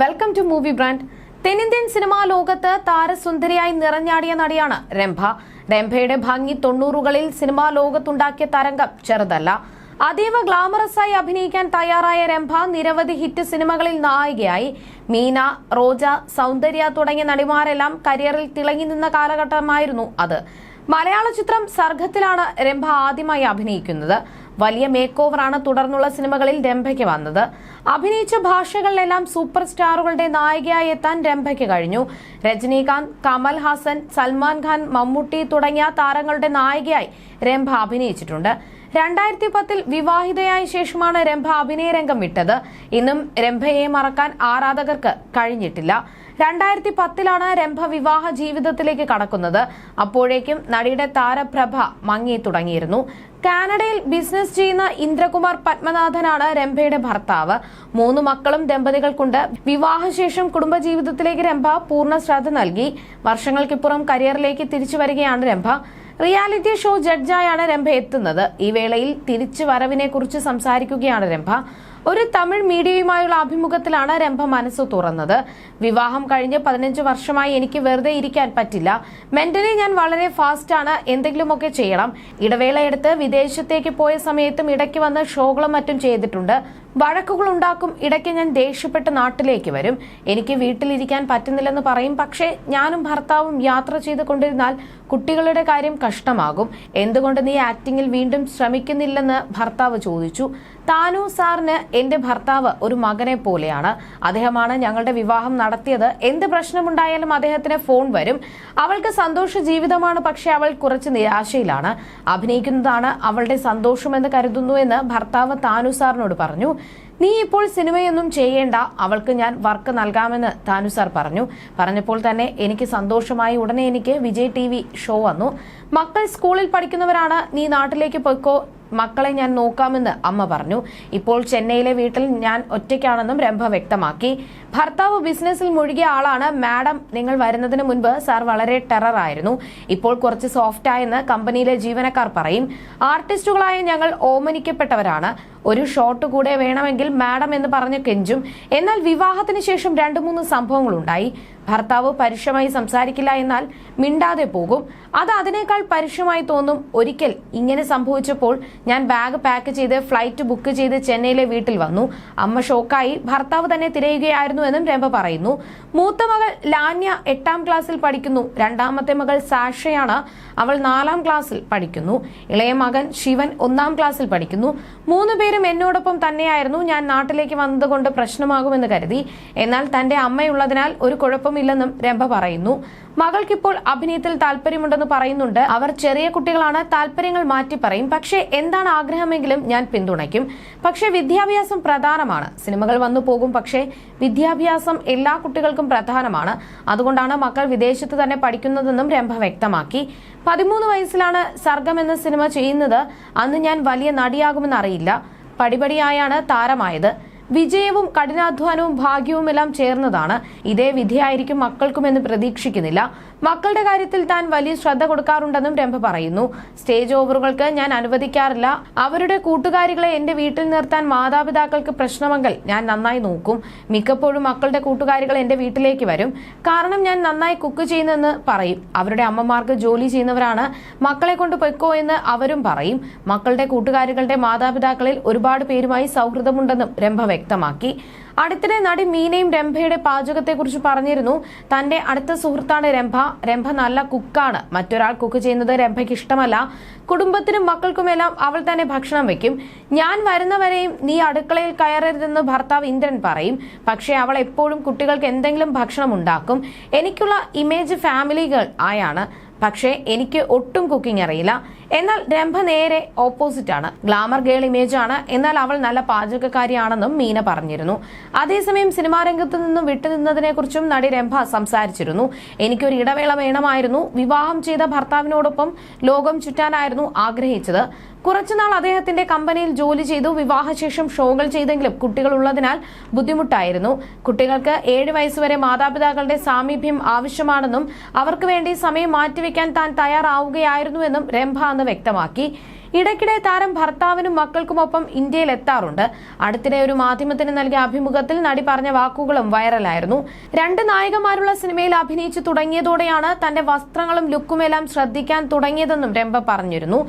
Welcome to movie brand തെന്നിന്ത്യൻ സിനിമാ ലോകത്ത് താരസുന്ദരിയായി നിറഞ്ഞാടിയ നടിയാണ് രംഭ. രംഭയുടെ ഭംഗി തൊണ്ണൂറുകളിൽ സിനിമാ ലോകത്തുണ്ടാക്കിയ തരംഗം ചെറുതല്ല. അതീവ ഗ്ലാമറസായി അഭിനയിക്കാൻ തയ്യാറായ രംഭ നിരവധി ഹിറ്റ് സിനിമകളിൽ നായികയായി. മീന റോജ സൗന്ദര്യ തുടങ്ങിയ നടിമാരെല്ലാം കരിയറിൽ തിളങ്ങി നിന്ന കാലഘട്ടമായിരുന്നു അത്. മലയാള ചിത്രം സർഗത്തിലാണ് രംഭ ആദ്യമായി അഭിനയിക്കുന്നത്. വലിയ മേക്ക് ഓവറാണ് തുടർന്നുള്ള സിനിമകളിൽ രംഭയ്ക്ക് വന്നത്. അഭിനയിച്ച ഭാഷകളിലെല്ലാം സൂപ്പർ സ്റ്റാറുകളുടെ നായികയായി എത്താൻ രംഭയ്ക്ക് കഴിഞ്ഞു. രജനീകാന്ത് കമൽ ഹാസൻ സൽമാൻ ഖാൻ മമ്മൂട്ടി തുടങ്ങിയ താരങ്ങളുടെ നായികയായി രംഭ അഭിനയിച്ചിട്ടുണ്ട്. രണ്ടായിരത്തി പത്തിൽ വിവാഹിതയായ ശേഷമാണ് രംഭ അഭിനയരംഗം വിട്ടത്. ഇന്നും രംഭയെ മറക്കാൻ ആരാധകർക്ക് കഴിഞ്ഞിട്ടില്ല. രണ്ടായിരത്തി പത്തിലാണ് രംഭ വിവാഹ ജീവിതത്തിലേക്ക് കടക്കുന്നത്. അപ്പോഴേക്കും നടിയുടെ താരപ്രഭ മങ്ങി തുടങ്ങിയിരുന്നു. കാനഡയിൽ ബിസിനസ് ചെയ്യുന്ന ഇന്ദ്രകുമാർ പത്മനാഥനാണ് രംഭയുടെ ഭർത്താവ്. മൂന്ന് മക്കളും ദമ്പതികൾക്കുണ്ട്. വിവാഹശേഷം കുടുംബജീവിതത്തിലേക്ക് രംഭ പൂർണ ശ്രദ്ധ നൽകി. വർഷങ്ങൾക്കിപ്പുറം കരിയറിലേക്ക് തിരിച്ചു വരികയാണ് രംഭ. റിയാലിറ്റി ഷോ ജഡ്ജായാണ് രംഭ എത്തുന്നത്. ഈ വേളയിൽ തിരിച്ചു വരവിനെ കുറിച്ച് സംസാരിക്കുകയാണ് രംഭ. ഒരു തമിഴ് മീഡിയയുമായുള്ള അഭിമുഖത്തിലാണ് രംഭ മനസ്സ് തുറന്നത്. വിവാഹം കഴിഞ്ഞ് പതിനഞ്ച് വർഷമായി എനിക്ക് വെറുതെ ഇരിക്കാൻ പറ്റില്ല. മെന്റലി ഞാൻ വളരെ ഫാസ്റ്റ് ആണ്. എന്തെങ്കിലുമൊക്കെ ചെയ്യണം. ഇടവേളയെടുത്ത് വിദേശത്തേക്ക് പോയ സമയത്തും ഇടയ്ക്ക് വന്ന് ഷോകളും മറ്റും ചെയ്തിട്ടുണ്ട്. വഴക്കുകൾ ഉണ്ടാക്കും ഇടയ്ക്ക് ഞാൻ ദേഷ്യപ്പെട്ട് നാട്ടിലേക്ക് വരും. എനിക്ക് വീട്ടിലിരിക്കാൻ പറ്റുന്നില്ലെന്ന് പറയും. പക്ഷേ ഞാനും ഭർത്താവും യാത്ര ചെയ്ത് കൊണ്ടിരുന്നാൽ കുട്ടികളുടെ കാര്യം കഷ്ടമാകും. എന്തുകൊണ്ട് നീ ആക്ടിങ്ങിൽ വീണ്ടും ശ്രമിക്കുന്നില്ലെന്ന് ഭർത്താവ് ചോദിച്ചു. താനു സാറിന് എന്റെ ഭർത്താവ് ഒരു മകനെ പോലെയാണ്. അദ്ദേഹമാണ് ഞങ്ങളുടെ വിവാഹം നടത്തിയത്. എന്ത് പ്രശ്നമുണ്ടായാലും അദ്ദേഹത്തിന് ഫോൺ വരും. അവൾക്ക് സന്തോഷ ജീവിതമാണ് പക്ഷെ അവൾ കുറച്ച് നിരാശയിലാണ്. അഭിനയിക്കുന്നതാണ് അവളുടെ സന്തോഷമെന്ന് കരുതുന്നു എന്ന് ഭർത്താവ് താനു സാറിനോട് പറഞ്ഞു. നീ ഇപ്പോൾ സിനിമയൊന്നും ചെയ്യേണ്ട. അവൾക്ക് ഞാൻ വർക്ക് നൽകാമെന്ന് താനു സാർ പറഞ്ഞു. പറഞ്ഞപ്പോൾ തന്നെ എനിക്ക് സന്തോഷമായി. ഉടനെ എനിക്ക് വിജയ് ടി വി ഷോ വന്നു. മക്കൾ സ്കൂളിൽ പഠിക്കുന്നവരാണ്. നീ നാട്ടിലേക്ക് പോയിക്കോ. മക്കളെ ഞാൻ നോക്കാമെന്ന് അമ്മ പറഞ്ഞു. ഇപ്പോൾ ചെന്നൈയിലെ വീട്ടിൽ ഞാൻ ഒറ്റയ്ക്കാണെന്നും രംഭ വ്യക്തമാക്കി. ഭർത്താവ് ബിസിനസ്സിൽ മുഴുകിയ ആളാണ്. മാഡം നിങ്ങൾ വരുന്നതിന് മുൻപ് സാർ വളരെ ടെററായിരുന്നു ഇപ്പോൾ കുറച്ച് സോഫ്റ്റായെന്ന് കമ്പനിയിലെ ജീവനക്കാർ പറയും. ആർട്ടിസ്റ്റുകളായ ഞങ്ങൾ ഓമനിക്കപ്പെട്ടവരാണ്. ഒരു ഷോട്ട് കൂടെ വേണമെങ്കിൽ മാഡം എന്ന് പറഞ്ഞ് കെഞ്ചും. എന്നാൽ വിവാഹത്തിന് ശേഷം രണ്ടു മൂന്ന് സംഭവങ്ങളുണ്ടായി. ഭർത്താവ് പരുഷമായി സംസാരിക്കില്ല എന്നാൽ മിണ്ടാതെ പോകും. അത് അതിനേക്കാൾ പരുഷമായി തോന്നും. ഒരിക്കൽ ഇങ്ങനെ സംഭവിച്ചപ്പോൾ ഞാൻ ബാഗ് പാക്ക് ചെയ്ത് ഫ്ലൈറ്റ് ബുക്ക് ചെയ്ത് ചെന്നൈയിലെ വീട്ടിൽ വന്നു. അമ്മ ഷോക്കായി ഭർത്താവ് തന്നെ തിരയുകയായിരുന്നു എന്നും രംഭ പറയുന്നു. മൂത്ത മകൾ ലാന്യ എട്ടാം ക്ലാസ്സിൽ പഠിക്കുന്നു. രണ്ടാമത്തെ മകൾ സാഷയാണ് അവൾ നാലാം ക്ലാസ്സിൽ പഠിക്കുന്നു. ഇളയ മകൻ ശിവൻ ഒന്നാം ക്ലാസ്സിൽ പഠിക്കുന്നു. മൂന്ന് പേരും എന്നോടൊപ്പം തന്നെയായിരുന്നു. ഞാൻ നാട്ടിലേക്ക് വന്നതുകൊണ്ട് പ്രശ്നമാകുമെന്ന് കരുതി. എന്നാൽ തന്റെ അമ്മയുള്ളതിനാൽ ഒരു കുഴപ്പമില്ലെന്നും രംഭ പറയുന്നു. മകൾക്കിപ്പോൾ അഭിനയത്തിൽ താല്പര്യമുണ്ടെന്ന് പറയുന്നുണ്ട്. അവർ ചെറിയ കുട്ടികളാണ് താല്പര്യങ്ങൾ മാറ്റി പറയും. പക്ഷേ എന്താണ് ആഗ്രഹമെങ്കിലും ഞാൻ പിന്തുണയ്ക്കും. പക്ഷേ വിദ്യാഭ്യാസം പ്രധാനമാണ്. സിനിമകൾ വന്നു പോകും പക്ഷേ വിദ്യാഭ്യാസം എല്ലാ കുട്ടികൾക്കും പ്രധാനമാണ്. അതുകൊണ്ടാണ് മക്കൾ വിദേശത്ത് തന്നെ പഠിക്കുന്നതെന്നും രംഭ വ്യക്തമാക്കി. പതിമൂന്ന് വയസ്സിലാണ് സർഗം എന്ന സിനിമ ചെയ്യുന്നത്. അന്ന് ഞാൻ വലിയ നടിയാകുമെന്ന് അറിയില്ല. പടിപടിയായാണ് താരമായത്. വിജയവും കഠിനാധ്വാനവും ഭാഗ്യവും എല്ലാം ചേർന്നതാണ്. ഇതേ വിധിയായിരിക്കും മക്കൾക്കുമെന്ന് പ്രതീക്ഷിക്കുന്നില്ല. മക്കളുടെ കാര്യത്തിൽ താൻ വലിയ ശ്രദ്ധ കൊടുക്കാറുണ്ടെന്നും രംഭ പറയുന്നു. സ്റ്റേജ് ഓവറുകൾക്ക് ഞാൻ അനുവദിക്കാറില്ല. അവരുടെ കൂട്ടുകാരികളെ എന്റെ വീട്ടിൽ നിർത്താൻ മാതാപിതാക്കൾക്ക് പ്രശ്നമെങ്കിൽ ഞാൻ നന്നായി നോക്കും. മിക്കപ്പോഴും മക്കളുടെ കൂട്ടുകാരികൾ എന്റെ വീട്ടിലേക്ക് വരും. കാരണം ഞാൻ നന്നായി കുക്ക് ചെയ്യുന്നെന്ന് പറയും. അവരുടെ അമ്മമാർക്ക് ജോലി ചെയ്യുന്നവരാണ്. മക്കളെ കൊണ്ട് പൊയ്ക്കോ എന്ന് അവരും പറയും. മക്കളുടെ കൂട്ടുകാരികളുടെ മാതാപിതാക്കളിൽ ഒരുപാട് പേരുമായി സൗഹൃദമുണ്ടെന്നും രംഭ വ്യക്തമാക്കി. അടുത്തിടെ നടി മീനയും രംഭയുടെ പാചകത്തെക്കുറിച്ച് പറഞ്ഞിരുന്നു. തന്റെ അടുത്ത സുഹൃത്താണ് രംഭ. രംഭ നല്ല കുക്കാണ്. മറ്റൊരാൾ കുക്ക് ചെയ്യുന്നത് രംഭയ്ക്ക് ഇഷ്ടമല്ല. കുടുംബത്തിനും മക്കൾക്കുമെല്ലാം അവൾ തന്നെ ഭക്ഷണം വെക്കും. ഞാൻ വരുന്നവരെയും നീ അടുക്കളയിൽ കയറരുതെന്ന് ഭർത്താവ് ഇന്ദ്രൻ പറയും. പക്ഷേ അവൾ എപ്പോഴും കുട്ടികൾക്ക് എന്തെങ്കിലും ഭക്ഷണം ഉണ്ടാക്കും. എനിക്കുള്ള ഇമേജ് ഫാമിലികൾ ആയാണ്. പക്ഷേ എനിക്ക് ഒട്ടും കുക്കിംഗ് അറിയില്ല. എന്നാൽ രംഭ നേരെ ഓപ്പോസിറ്റ് ആണ്. ഗ്ലാമർ ഗേൾ ഇമേജ് ആണ്. എന്നാൽ അവൾ നല്ല പാചകക്കാരിയാണെന്നും മീന പറഞ്ഞിരുന്നു. അതേസമയം സിനിമാ രംഗത്ത് നിന്നും വിട്ടുനിന്നതിനെ കുറിച്ചും നടി രംഭ സംസാരിച്ചിരുന്നു. എനിക്കൊരു ഇടവേള വേണമായിരുന്നു. വിവാഹം ചെയ്ത ഭർത്താവിനോടൊപ്പം ലോകം ചുറ്റാനായിരുന്നു ആഗ്രഹിച്ചത്. കുറച്ചുനാൾ അദ്ദേഹത്തിന്റെ കമ്പനിയിൽ ജോലി ചെയ്തു വിവാഹശേഷം ഷോകൾ ചെയ്തെങ്കിലും കുട്ടികൾ ഉള്ളതിനാൽ ബുദ്ധിമുട്ടായിരുന്നു. കുട്ടികൾക്ക് ഏഴ് വയസ്സുവരെ മാതാപിതാക്കളുടെ സാമീപ്യം ആവശ്യമാണെന്നും അവർക്ക് വേണ്ടി സമയം മാറ്റിവെക്കാൻ താൻ തയ്യാറാവുകയായിരുന്നുവെന്നും രംഭ അന്ന് വ്യക്തമാക്കി. ഇടയ്ക്കിടെ താരം ഭർത്താവിനും മക്കൾക്കുമൊപ്പം ഇന്ത്യയിൽ എത്താറുണ്ട്. അടുത്തിടെ ഒരു മാധ്യമത്തിന് നൽകിയ അഭിമുഖത്തിൽ നടി പറഞ്ഞ വാക്കുകളും വൈറലായിരുന്നു. രണ്ട് നായകന്മാരുള്ള സിനിമയിൽ അഭിനയിച്ചു തുടങ്ങിയതോടെയാണ് തന്റെ വസ്ത്രങ്ങളും ലുക്കുമെല്ലാം ശ്രദ്ധിക്കാൻ തുടങ്ങിയതെന്നും രംഭ പറഞ്ഞിരുന്നു.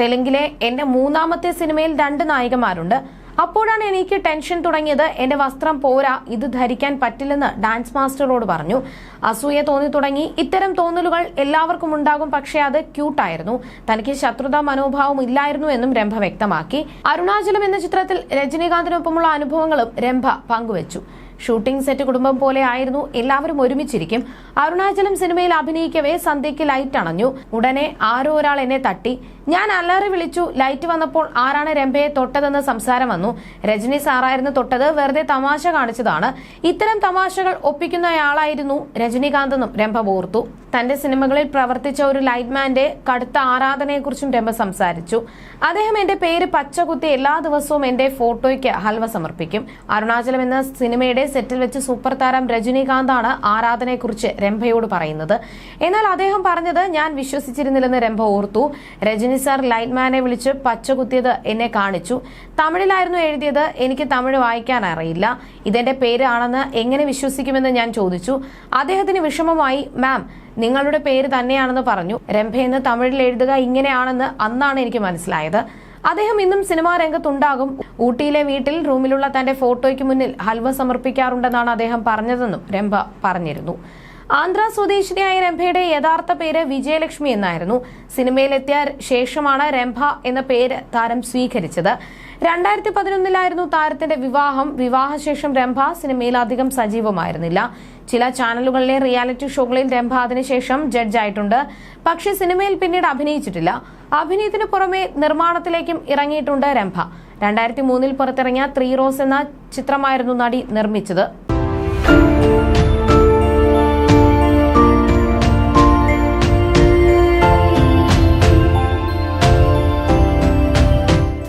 തെലുങ്കിലെ എന്റെ മൂന്നാമത്തെ സിനിമയിൽ രണ്ട് നായികമാരുണ്ട് അപ്പോഴാണ് എനിക്ക് ടെൻഷൻ തുടങ്ങിയത്. എന്റെ വസ്ത്രം പോരാ ഇത് ധരിക്കാൻ പറ്റില്ലെന്ന് ഡാൻസ് മാസ്റ്ററോട് പറഞ്ഞു. അസൂയ തോന്നി തുടങ്ങി. ഇത്തരം തോന്നലുകൾ എല്ലാവർക്കും ഉണ്ടാകും. പക്ഷേ അത് ക്യൂട്ടായിരുന്നു തനിക്ക് ശത്രുതാ മനോഭാവം ഇല്ലായിരുന്നു എന്നും രംഭ വ്യക്തമാക്കി. അരുണാചലം എന്ന ചിത്രത്തിൽ രജനീകാന്തിനൊപ്പമുള്ള അനുഭവങ്ങളും രംഭ പങ്കുവച്ചു. ഷൂട്ടിംഗ് സെറ്റ് കുടുംബം പോലെ ആയിരുന്നു. എല്ലാവരും ഒരുമിച്ചിരിക്കും. അരുണാചലം സിനിമയിൽ അഭിനയിക്കവേ സന്ധ്യയ്ക്ക് ലൈറ്റ് അണഞ്ഞു. ഉടനെ ആരോ ഒരാൾ എന്നെ തട്ടി. ഞാൻ അലറി വിളിച്ചു. ലൈറ്റ് വന്നപ്പോൾ ആരാണ് രംഭയെ തൊട്ടതെന്ന് സംസാരം വന്നു. രജനി സാറായിരുന്നു തൊട്ടത്. വെറുതെ തമാശ കാണിച്ചതാണ്. ഇത്തരം തമാശകൾ ഒപ്പിക്കുന്നയാളായിരുന്നു രജനീകാന്ത് എന്നും രംഭ ഓർത്തു. തന്റെ സിനിമകളിൽ പ്രവർത്തിച്ച ഒരു ലൈറ്റ്മാന്റെ കടുത്ത ആരാധനയെക്കുറിച്ചും രംഭ സംസാരിച്ചു. അദ്ദേഹം എന്റെ പേര് പച്ചകുത്തി എല്ലാ ദിവസവും എന്റെ ഫോട്ടോയ്ക്ക് ഹൽവ സമർപ്പിക്കും. അരുണാചലം എന്ന സിനിമയുടെ സെറ്റിൽ വെച്ച് സൂപ്പർ താരം രജനികാന്താണ് ആരാധനയെക്കുറിച്ച് രംഭയോട് പറയുന്നത്. എന്നാൽ അദ്ദേഹം പറഞ്ഞത് ഞാൻ വിശ്വസിച്ചിരുന്നില്ലെന്ന് രംഭ ഓർത്തു. രജനി സാർ ലൈറ്റ്മാനെ വിളിച്ച് പച്ച കുത്തിയത് എന്നെ കാണിച്ചു. തമിഴിലായിരുന്നു എഴുതിയത്. എനിക്ക് തമിഴ് വായിക്കാൻ അറിയില്ല. ഇതെന്റെ പേരാണെന്ന് എങ്ങനെ വിശ്വസിക്കുമെന്ന് ഞാൻ ചോദിച്ചു. അദ്ദേഹത്തിന് വിഷമമായി മാം നിങ്ങളുടെ പേര് തന്നെയാണെന്ന് പറഞ്ഞു. രംഭയെന്ന് തമിഴിൽ എഴുതുക ഇങ്ങനെയാണെന്ന് അന്നാണ് എനിക്ക് മനസ്സിലായത്. അദ്ദേഹം ഇന്നും സിനിമാ രംഗത്തുണ്ടാകും. ഊട്ടിയിലെ വീട്ടിൽ റൂമിലുള്ള തന്റെ ഫോട്ടോയ്ക്ക് മുന്നിൽ ഹൽവ സമർപ്പിക്കാറുണ്ടെന്നാണ് അദ്ദേഹം പറഞ്ഞതെന്നും രംഭ പറഞ്ഞിരുന്നു. ആന്ധ്ര സ്വദേശിനിയായ രംഭയുടെ യഥാർത്ഥ പേര് വിജയലക്ഷ്മി എന്നായിരുന്നു. സിനിമയിലെത്തിയ ശേഷമാണ് രംഭ എന്ന പേര് താരം സ്വീകരിച്ചത്. രണ്ടായിരത്തി പതിനൊന്നിലായിരുന്നു താരത്തിന്റെ വിവാഹം. വിവാഹശേഷം രംഭ സിനിമയിൽ അധികം സജീവമായിരുന്നില്ല. ചില ചാനലുകളിലെ റിയാലിറ്റി ഷോകളിൽ രംഭ അതിനുശേഷം ജഡ്ജായിട്ടുണ്ട്. പക്ഷെ സിനിമയിൽ പിന്നീട് അഭിനയിച്ചിട്ടില്ല. അഭിനയത്തിനു പുറമെ നിർമ്മാണത്തിലേക്കും ഇറങ്ങിയിട്ടുണ്ട് രംഭ. രണ്ടായിരത്തി മൂന്നിൽ പുറത്തിറങ്ങിയ ത്രീ റോസ് എന്ന ചിത്രമായിരുന്നു നടി നിർമ്മിച്ചത്.